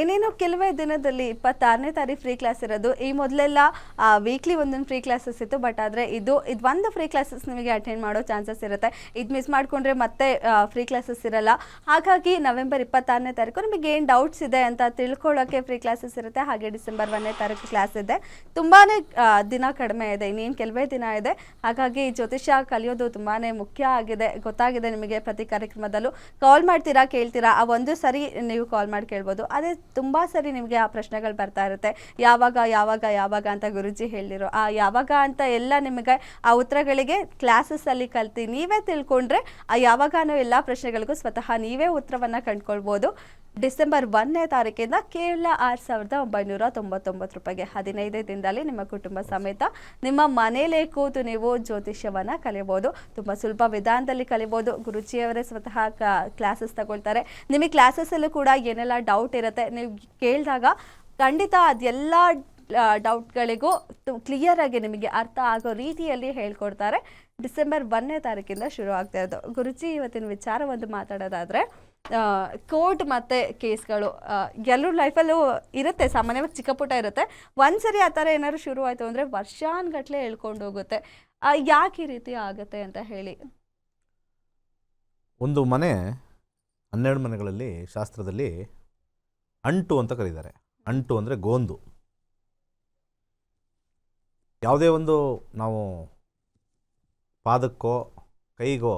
ಇನ್ನೇನು ಕೆಲವೇ ದಿನದಲ್ಲಿ ಇಪ್ಪತ್ತಾರನೇ ತಾರೀಕು ಫ್ರೀ ಕ್ಲಾಸ್ ಇರೋದು. ಈ ಮೊದಲೆಲ್ಲ ವೀಕ್ಲಿ ಒಂದೊಂದು ಫ್ರೀ ಕ್ಲಾಸಸ್ ಇತ್ತು ಬಟ್ ಆದರೆ ಇದು ಇದು ಒಂದು ಫ್ರೀ ಕ್ಲಾಸಸ್ ನಿಮಗೆ ಅಟೆಂಡ್ ಮಾಡೋ ಚಾನ್ಸಸ್ ಇರುತ್ತೆ. ಇದು ಮಿಸ್ ಮಾಡಿಕೊಂಡ್ರೆ ಮತ್ತೆ ಫ್ರೀ ಕ್ಲಾಸಸ್ ಇರಲ್ಲ. ಹಾಗಾಗಿ ನವೆಂಬರ್ ಇಪ್ಪತ್ತಾರನೇ ತಾರೀಕು ನಿಮಗೆ ಏನು ಡೌಟ್ಸ್ ಇದೆ ಅಂತ ತಿಳ್ಕೊಳ್ಳೋಕ್ಕೆ ಫ್ರೀ ಕ್ಲಾಸಸ್ ಇರುತ್ತೆ. ಹಾಗೆ ಡಿಸೆಂಬರ್ ಒಂದನೇ ತಾರೀಕು ಕ್ಲಾಸ್ ಇದೆ. ತುಂಬಾ ದಿನ ಕಡಿಮೆ ಇದೆ. ಇನ್ನೇನು ಕೆಲವೇ ದಿನ ಇದೆ. ಹಾಗಾಗಿ ಜ್ಯೋತಿಷ್ಯ ಕಲಿಯೋದು ತುಂಬಾ ಮುಖ್ಯ ಆಗಿದೆ. ಗೊತ್ತಾಗಿದೆ ನಿಮಗೆ ಪ್ರತಿ ಕಾರ್ಯಕ್ರಮದಲ್ಲೂ. ಕಾಲ್ ಮಾಡ್ತೀರಾ ಕೇಳ್ತೀರಾ? ಆ, ಒಂದು ಸರಿ ನೀವು ಕಾಲ್ ಮಾಡಿ ಕೇಳ್ಬೋದು. ಅದೇ ತುಂಬ ಸರಿ ನಿಮಗೆ ಆ ಪ್ರಶ್ನೆಗಳು ಬರ್ತಾ ಇರುತ್ತೆ. ಯಾವಾಗ ಯಾವಾಗ ಯಾವಾಗ ಅಂತ ಗುರುಜಿ ಹೇಳಿರೋ ಆ ಯಾವಾಗ ಅಂತ ಎಲ್ಲ ನಿಮಗೆ ಆ ಉತ್ತರಗಳಿಗೆ ಕ್ಲಾಸಸ್ಸಲ್ಲಿ ಕಲ್ತಿ ನೀವೇ ತಿಳ್ಕೊಂಡ್ರೆ ಆ ಯಾವಾಗ ಅನ್ನೋ ಎಲ್ಲ ಪ್ರಶ್ನೆಗಳಿಗೂ ಸ್ವತಃ ನೀವೇ ಉತ್ತರವನ್ನು ಕಂಡ್ಕೊಳ್ಬೋದು. ಡಿಸೆಂಬರ್ ಒಂದನೇ ತಾರೀಕಿಂದ ಕೇವಲ ಆರು ಸಾವಿರದ ಒಂಬೈನೂರ ತೊಂಬತ್ತೊಂಬತ್ತು ರೂಪಾಯಿಗೆ ಹದಿನೈದೇ ದಿನದಲ್ಲಿ ನಿಮ್ಮ ಕುಟುಂಬ ಸಮೇತ ನಿಮ್ಮ ಮನೆಯಲ್ಲೇ ಕೂತು ನೀವು ಜ್ಯೋತಿಷ್ಯವನ್ನು ಕಲಿಬೋದು ತುಂಬ ಸುಲಭ ವಿಧಾನದಲ್ಲಿ ಕಲಿಬೋದು ಗುರುಜಿಯವರೇ ಸ್ವತಃ ಕ್ಲಾಸಸ್ ತಗೊಳ್ತಾರೆ. ನಿಮಗೆ ಕ್ಲಾಸಸ್ಸಲ್ಲೂ ಕೂಡ ಏನೆಲ್ಲ ಡೌಟ್ ಇರುತ್ತೆ, ನೀವು ಕೇಳಿದಾಗ ಖಂಡಿತ ಅದೆಲ್ಲ ಡೌಟ್ಗಳಿಗೂ ಕ್ಲಿಯರ್ ಆಗಿ ನಿಮಗೆ ಅರ್ಥ ಆಗೋ ರೀತಿಯಲ್ಲಿ ಹೇಳ್ಕೊಡ್ತಾರೆ. ಡಿಸೆಂಬರ್ ಒಂದನೇ ತಾರೀಕಿಂದ ಶುರು ಆಗ್ತಾ ಇರೋದು. ಗುರುಜಿ, ಇವತ್ತಿನ ವಿಚಾರ ಒಂದು ಮಾತಾಡೋದಾದರೆ ಕೋರ್ಟ್ ಮತ್ತು ಕೇಸ್ಗಳು ಎಲ್ಲರೂ ಲೈಫಲ್ಲೂ ಇರುತ್ತೆ, ಸಾಮಾನ್ಯವಾಗಿ ಚಿಕ್ಕ ಪುಟ್ಟ ಇರುತ್ತೆ. ಒಂದ್ಸರಿ ಆ ಥರ ಏನಾದ್ರು ಶುರು ಆಯಿತು ಅಂದರೆ ವರ್ಷಾನ್ಗಟ್ಲೆ ಹೇಳ್ಕೊಂಡು ಹೋಗುತ್ತೆ. ಯಾಕೆ ಈ ರೀತಿ ಆಗುತ್ತೆ ಅಂತ ಹೇಳಿ. ಒಂದು ಮನೆ ಹನ್ನೆರಡು ಮನೆಗಳಲ್ಲಿ ಶಾಸ್ತ್ರದಲ್ಲಿ ಅಂಟು ಅಂತ ಕರೀತಾರೆ. ಅಂಟು ಅಂದರೆ ಗೋಂದು. ಯಾವುದೇ ಒಂದು ನಾವು ಪಾದಕ್ಕೋ, ಕೈಗೋ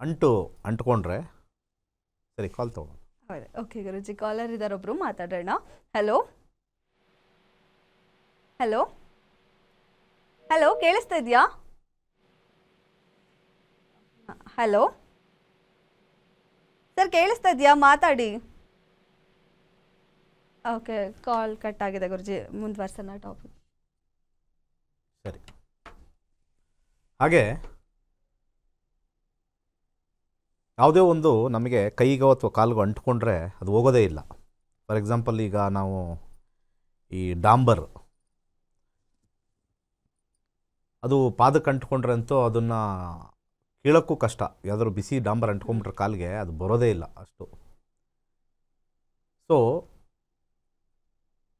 ಅಂಟು, ಅಂಟ್ಕೊಂಡ್ರೆ ಸರಿ ಕಾಲ್ ಹೌದು. ಓಕೆ ಗುರುಜಿ ಕಾಲರ್ ಇದ್ದಾರೆ ಒಬ್ರು ಮಾತಾಡೋಣ. ಹಲೋ ಹಲೋ ಹಲೋ ಕೇಳಿಸ್ತಾ ಇದೆಯಾ? ಹಲೋ ಸರ್ ಕೇಳಿಸ್ತಾ ಇದೆಯಾ? ಮಾತಾಡಿ. ಓಕೆ ಕಾಲ್ ಕಟ್ ಆಗಿದೆ ಗುರುಜಿ. ಮುಂದುವರ್ಸೋಣ ಟಾಪಿಕ್ ಸರಿ. ಹಾಗೆ, ಯಾವುದೇ ಒಂದು ನಮಗೆ ಕೈಗೋ ಅಥವಾ ಕಾಲ್ಗೋ ಅಂಟ್ಕೊಂಡ್ರೆ ಅದು ಹೋಗೋದೇ ಇಲ್ಲ. ಫಾರ್ ಎಕ್ಸಾಂಪಲ್ ಈಗ ನಾವು ಈ ಡಾಂಬರ್, ಅದು ಪಾದಕ್ಕೆ ಅಂಟ್ಕೊಂಡ್ರೆ ಅಂತೂ ಅದನ್ನು ಕೀಳೋಕ್ಕೂ ಕಷ್ಟ. ಯಾವುದಾದ್ರು ಬಿಸಿ ಡಾಂಬರ್ ಅಂಟ್ಕೊಂಬಿಟ್ರೆ ಕಾಲಿಗೆ ಅದು ಬರೋದೇ ಇಲ್ಲ ಅಷ್ಟು. ಸೊ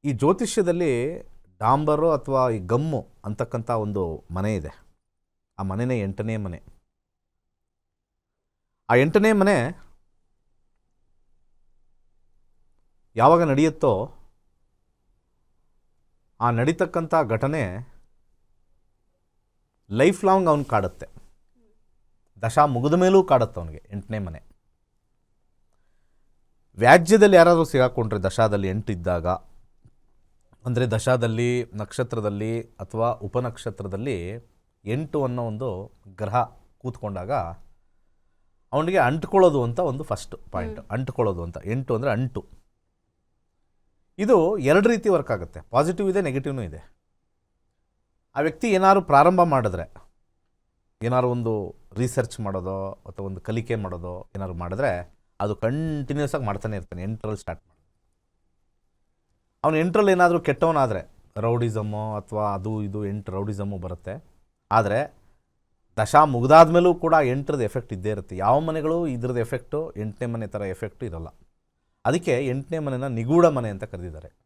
ಈ ಜ್ಯೋತಿಷ್ಯದಲ್ಲಿ ಡಾಂಬರು ಅಥವಾ ಈ ಗಮ್ಮು ಅಂತಕ್ಕಂಥ ಒಂದು ಮನೆ ಇದೆ. ಆ ಮನೆನೇ ಎಂಟನೇ ಮನೆ. ಆ ಎಂಟನೇ ಮನೆ ಯಾವಾಗ ನಡೆಯುತ್ತೋ ಆ ನಡೀತಕ್ಕಂಥ ಘಟನೆ ಲೈಫ್ ಲಾಂಗ್ ಅವ್ನು ಕಾಡುತ್ತೆ. ದಶಾ ಮುಗಿದ ಮೇಲೂ ಕಾಡುತ್ತೆ ಅವನಿಗೆ ಎಂಟನೇ ಮನೆ. ವ್ಯಾಜ್ಯದಲ್ಲಿ ಯಾರಾದರೂ ಸಿಗಾಕೊಂಡ್ರೆ ದಶಾದಲ್ಲಿ ಎಂಟು ಇದ್ದಾಗ ಅಂದರೆ ದಶಾದಲ್ಲಿ ನಕ್ಷತ್ರದಲ್ಲಿ ಅಥವಾ ಉಪನಕ್ಷತ್ರದಲ್ಲಿ ಎಂಟು ಅನ್ನೋ ಒಂದು ಗ್ರಹ ಕೂತ್ಕೊಂಡಾಗ ಅವನಿಗೆ ಅಂಟ್ಕೊಳ್ಳೋದು ಅಂತ ಒಂದು ಫಸ್ಟ್ ಪಾಯಿಂಟ್ ಅಂಟ್ಕೊಳ್ಳೋದು ಅಂತ. ಎಂಟು ಅಂದರೆ ಅಂಟು. ಇದು ಎರಡು ರೀತಿ ವರ್ಕ್ ಆಗುತ್ತೆ. ಪಾಸಿಟಿವ್ ಇದೆ ನೆಗೆಟಿವ್ನೂ ಇದೆ. ಆ ವ್ಯಕ್ತಿ ಏನಾದ್ರು ಪ್ರಾರಂಭ ಮಾಡಿದ್ರೆ ಏನಾದ್ರು ಒಂದು ರಿಸರ್ಚ್ ಮಾಡೋದೋ ಅಥವಾ ಒಂದು ಕಲಿಕೆ ಮಾಡೋದೋ ಏನಾದ್ರು ಮಾಡಿದ್ರೆ ಅದು ಕಂಟಿನ್ಯೂಸ್ ಆಗಿ ಮಾಡ್ತಾನೆ ಇರ್ತಾನೆ. ಎಂಟರಲ್ಲಿ ಸ್ಟಾರ್ಟ್ ಮಾಡಿ ಅವನು ಎಂಟ್ರಲ್ಲಿ ಏನಾದರೂ ಕೆಟ್ಟವನಾದರೆ, ರೌಡಿಸಮ್ಮು ಅಥವಾ ಅದು ಇದು ಎಂಟು ರೌಡಿಸಮ್ಮು ಬರುತ್ತೆ. ಆದರೆ, ದಶಾ ಮುಗ್ದಾದ ಮೇಲೂ ಕೂಡ ಎಂಟ್ರದ್ದು ಎಫೆಕ್ಟ್ ಇದ್ದೇ ಇರುತ್ತೆ. ಯಾವ ಮನೆಗಳು ಇದ್ರದ್ದು ಎಫೆಕ್ಟು ಎಂಟನೇ ಮನೆ ಥರ ಎಫೆಕ್ಟು ಇರಲ್ಲ. ಅದಕ್ಕೆ ಎಂಟನೇ ಮನೆನ ನಿಗೂಢ ಮನೆ ಅಂತ ಕರೆದಿದ್ದಾರೆ.